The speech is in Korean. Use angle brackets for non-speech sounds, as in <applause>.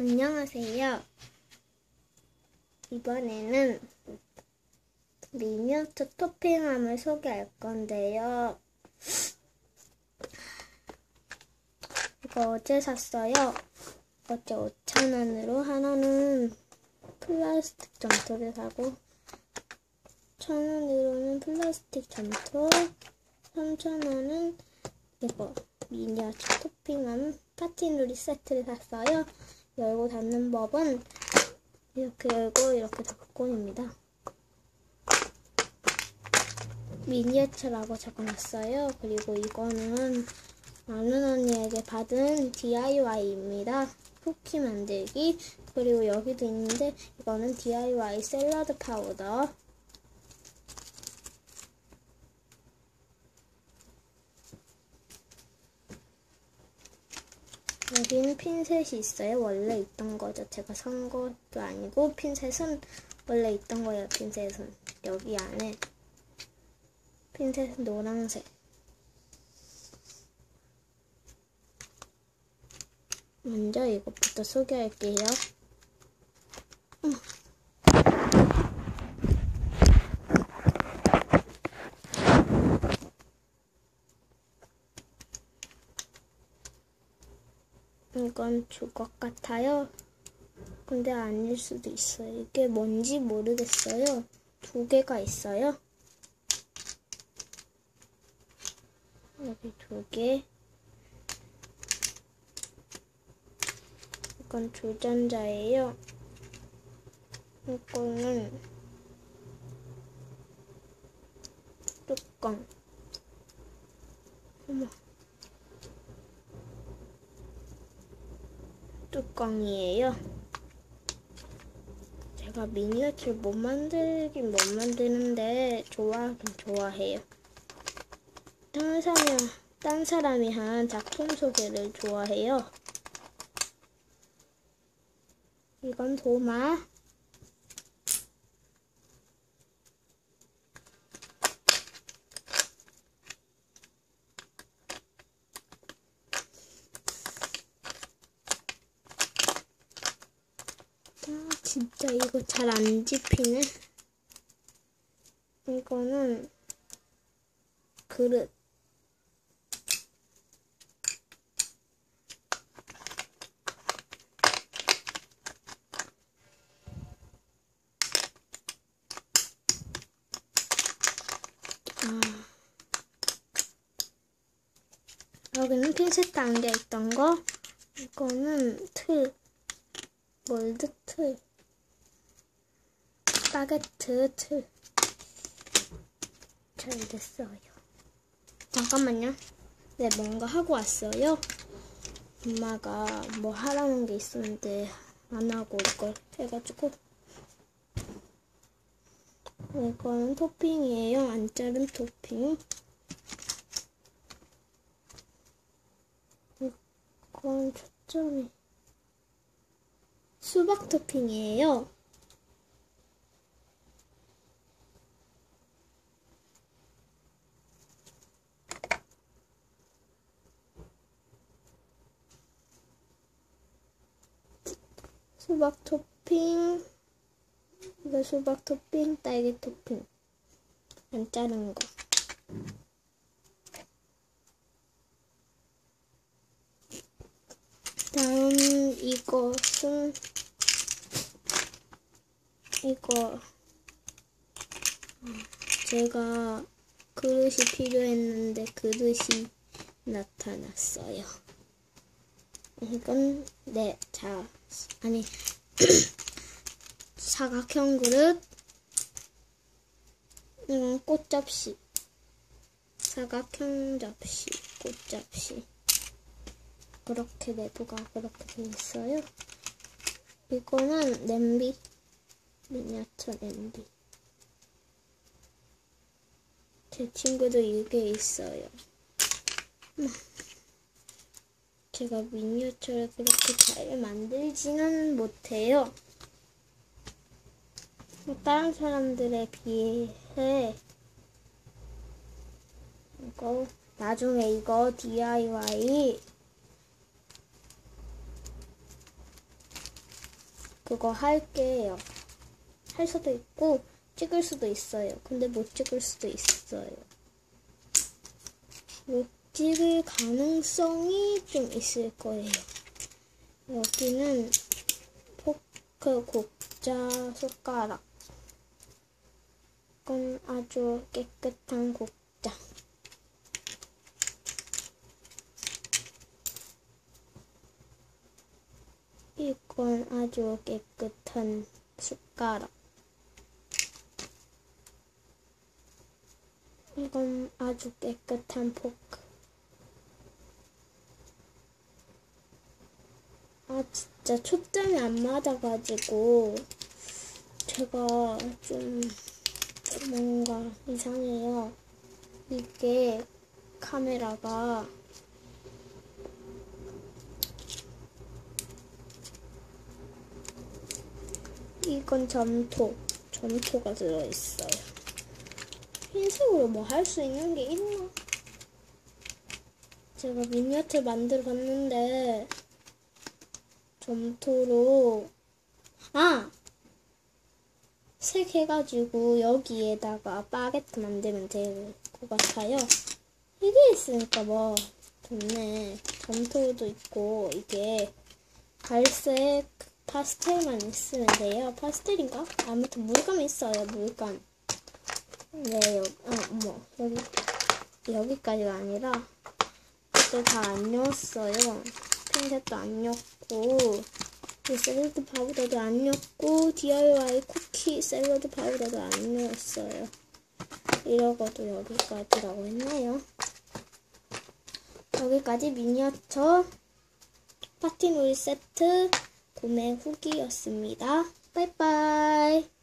안녕하세요. 이번에는 미니어처 토핑함을 소개할 건데요. 이거 어제 샀어요. 어제 5,000원으로 하나는 플라스틱 점토를 사고 1,000원으로는 플라스틱 점토 3,000원은 이거 미니어처 토핑함 파티누리 세트를 샀어요. 열고 닫는 법은 이렇게 열고 이렇게 닫고입니다. 미니어처라고 적어놨어요. 그리고 이거는 아는 언니에게 받은 DIY입니다. 쿠키 만들기 그리고 여기도 있는데 이거는 DIY 샐러드 파우더 여기는 핀셋이 있어요. 원래 있던 거죠. 제가 산 것도 아니고 핀셋은 원래 있던 거예요. 핀셋은 여기 안에 핀셋은 노란색. 먼저 이것부터 소개할게요. 음. 이건 주걱 같아요. 근데 아닐 수도 있어요. 이게 뭔지 모르겠어요. 두 개가 있어요. 여기 두 개. 이건 조전자예요. 이거는 뚜껑. 어머. 뚜껑이에요. 제가 미니어처를 못 만들긴 못 만드는데 좋아하긴 좋아해요. 딴 사람이, 딴 사람이 한 작품 소개를 좋아해요. 이건 도마. 아, 진짜 이거 잘 안 집히네. 이거는 그릇. 아. 여기는 핀셋 단계 있던 거. 이거는 틀. 몰드 틀. 바게트 틀. 잘 됐어요. 잠깐만요. 네, 뭔가 하고 왔어요. 엄마가 뭐 하라는 게 있었는데 안 하고 이걸 해가지고 이거는 토핑이에요. 안 자른 토핑. 이건 초점이 수박 토핑이에요. 수박 토핑, 이거 수박 토핑, 딸기 토핑. 안 자른 거. 다음 이것은 이거 제가 그릇이 필요했는데 그릇이 나타났어요. 이건 네, 자 아니 <clears throat> 사각형 그릇. 이건 꽃접시. 사각형 접시 꽃접시. 그렇게 내부가 그렇게 돼 있어요. 이거는 냄비 미니어처 냄비. 제 친구도 이게 있어요. 제가 미니어처를 그렇게 잘 만들지는 못해요. 다른 사람들에 비해 이거 나중에 이거 DIY 그거 할게요. 할 수도 있고 찍을 수도 있어요. 근데 못 찍을 수도 있어요. 못 찍을 가능성이 좀 있을 거예요. 여기는 포크 국자 숟가락. 이건 아주 깨끗한 국자. 이건 아주 깨끗한 숟가락. 이건 아주 깨끗한 포크. 아, 진짜 초점이 안 맞아가지고, 제가 좀 뭔가 이상해요. 이게 카메라가 이건 점토, 점토가 들어있어요. 흰색으로 뭐 할 수 있는 게 있나? 제가 미니어처 만들어 봤는데 점토로 아! 색 해가지고 여기에다가 바게트 만들면 될 것 같아요. 이게 있으니까 뭐 좋네. 점토도 있고 이게 갈색 파스텔만 있으면 돼요. 파스텔인가? 아무튼 물감이 있어요. 물감. 네, 여기, 아, 뭐 여기 여기까지가 아니라 이것도 다안 넣었어요. 핀셋도 안 넣고 이 샐러드 파우더도 안 넣고 DIY 쿠키 샐러드 파우더도 안 넣었어요. 이러고도 여기까지라고 했나요? 여기까지 미니어처 파티놀 세트 구매 후기였습니다. 빠이빠이.